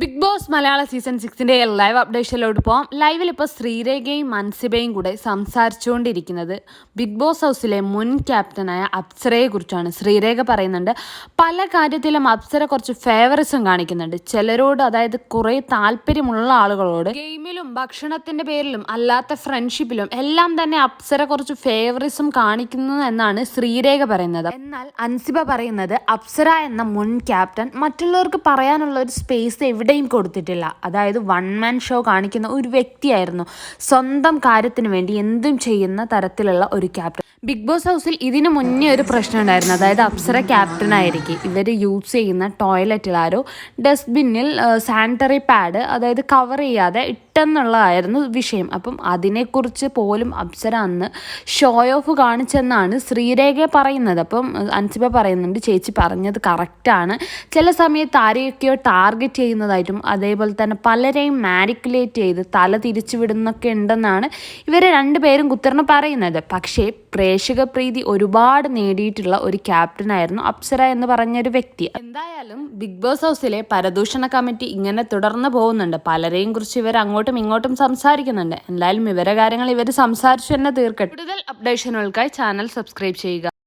Big Boss മലയാള season സിക്സിന്റെ live അപ്ഡേഷനിലോട്ട് പോകാം ലൈവിൽ ഇപ്പോൾ ശ്രീരേഖയും മൻസിബയും കൂടെ സംസാരിച്ചുകൊണ്ടിരിക്കുന്നത്. ബിഗ് ബോസ് ഹൗസിലെ മുൻ ക്യാപ്റ്റനായ അപ്സരയെ കുറിച്ചാണ് ശ്രീരേഖ പറയുന്നുണ്ട്. പല കാര്യത്തിലും അപ്സര കുറച്ച് ഫേവറിസം കാണിക്കുന്നുണ്ട്. ചിലരോട് അതായത് കുറേ താല്പര്യമുള്ള ആളുകളോട് ഗെയിമിലും ഭക്ഷണത്തിന്റെ പേരിലും അല്ലാത്ത ഫ്രണ്ട്ഷിപ്പിലും എല്ലാം തന്നെ അപ്സര കുറച്ച് ഫേവറിസം കാണിക്കുന്നു എന്നാണ് ശ്രീരേഖ പറയുന്നത്. എന്നാൽ അൻസിബ പറയുന്നത് അപ്സര എന്ന മുൻ ക്യാപ്റ്റൻ മറ്റുള്ളവർക്ക് പറയാനുള്ള ഒരു സ്പേസ് എവിടെയും കൊടുത്തിട്ടില്ല. അതായത് വൺ മാൻ ഷോ കാണിക്കുന്ന ഒരു വ്യക്തിയായിരുന്നു. സ്വന്തം കാര്യത്തിന് വേണ്ടി എന്തും ചെയ്യുന്ന തരത്തിലുള്ള ഒരു ക്യാപ്റ്റൻ ബിഗ് ബോസ് ഹൗസിൽ ഇതിന് മുന്നേ ഒരു പ്രശ്നം ഉണ്ടായിരുന്നു. അതായത് അപ്സര ക്യാപ്റ്റൻ ആയിരിക്കും. ഇവർ യൂസ് ചെയ്യുന്ന ടോയ്ലറ്റിൽ ആരോ ഡസ്റ്റ്ബിന്നിൽ സാനിറ്ററി പാഡ് അതായത് കവർ ചെയ്യാതെ ഇട്ടെന്നുള്ളതായിരുന്നു വിഷയം. അപ്പം അതിനെക്കുറിച്ച് പോലും അപ്സര അന്ന് ഷോ ഓഫ് കാണിച്ചെന്നാണ് ശ്രീരേഖ പറയുന്നത്. അപ്പം അൻസിബ പറയുന്നുണ്ട് ചേച്ചി പറഞ്ഞത് കറക്റ്റാണ് ചില സമയത്ത് ആരെയൊക്കെയോ ടാർഗറ്റ് ചെയ്യുന്നതായിട്ടും അതേപോലെ തന്നെ പലരെയും മാനിക്കുലേറ്റ് ചെയ്ത് തല തിരിച്ചു വിടുന്നൊക്കെ ഉണ്ടെന്നാണ് ഇവർ രണ്ടുപേരും കുത്തറിന് പറയുന്നത്. പക്ഷേ പ്രേക്ഷക പ്രീതി ഒരുപാട് നേടിയിട്ടുള്ള ഒരു ക്യാപ്റ്റനായിരുന്നു അപ്സര എന്ന് പറഞ്ഞൊരു വ്യക്തി. എന്തായാലും ബിഗ് ബോസ് ഹൗസിലെ പരദൂഷണ കമ്മിറ്റി ഇങ്ങനെ തുടർന്ന് പോകുന്നുണ്ട്. പലരെയും കുറിച്ച് ഇവർ അങ്ങോട്ടും ഇങ്ങോട്ടും സംസാരിക്കുന്നുണ്ട്. എന്തായാലും ഇവരെ കാര്യങ്ങൾ ഇവർ സംസാരിച്ചു തന്നെ തീർക്കട്ടെ. കൂടുതൽ അപ്ഡേഷനുകൾക്കായി ചാനൽ സബ്സ്ക്രൈബ് ചെയ്യുക.